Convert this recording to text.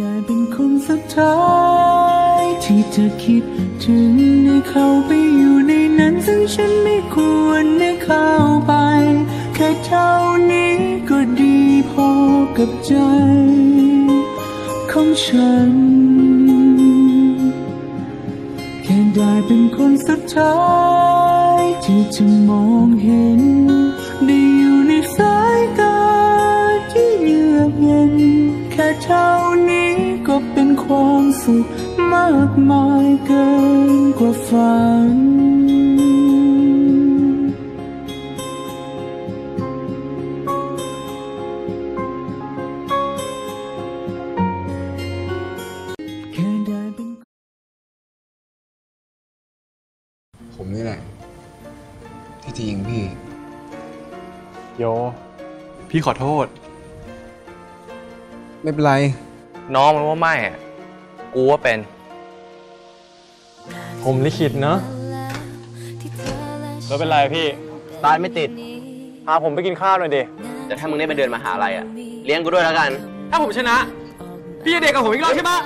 ได้เป็นคนสุดท้ายที่จะคิดถึงได้เข้าไปอยู่ในนั้น ซึ่งฉันไม่ควรได้เข้าไป แค่เท่านี้ก็ดีพอกับใจ ของฉัน แค่ได้เป็นคนสุดท้าย ที่จะมองเห็น ได้อยู่ในสายตาที่เยือกเย็น แค่เท่านี้ ความสุขมากมายเกินกว่าฝันแค่ได้เป็นผมนี่แหละ ที่จะยิงพี่ โย พี่ขอโทษ ไม่เป็นไร น้องมันว่าไม่อะ กูว่าเป็นผมลิขิตเนอะแล้วเป็นไรพี่ตายไม่ติด พาผมไปกินข้าวหน่อยดิแต่ถ้ามึงได้ไปเดินมาหาอะไรอะเลี้ยงกูด้วยแล้วกัน ถ้าผมชนะ พี่จะเด็กกับผมอีกรอบใช่ปะ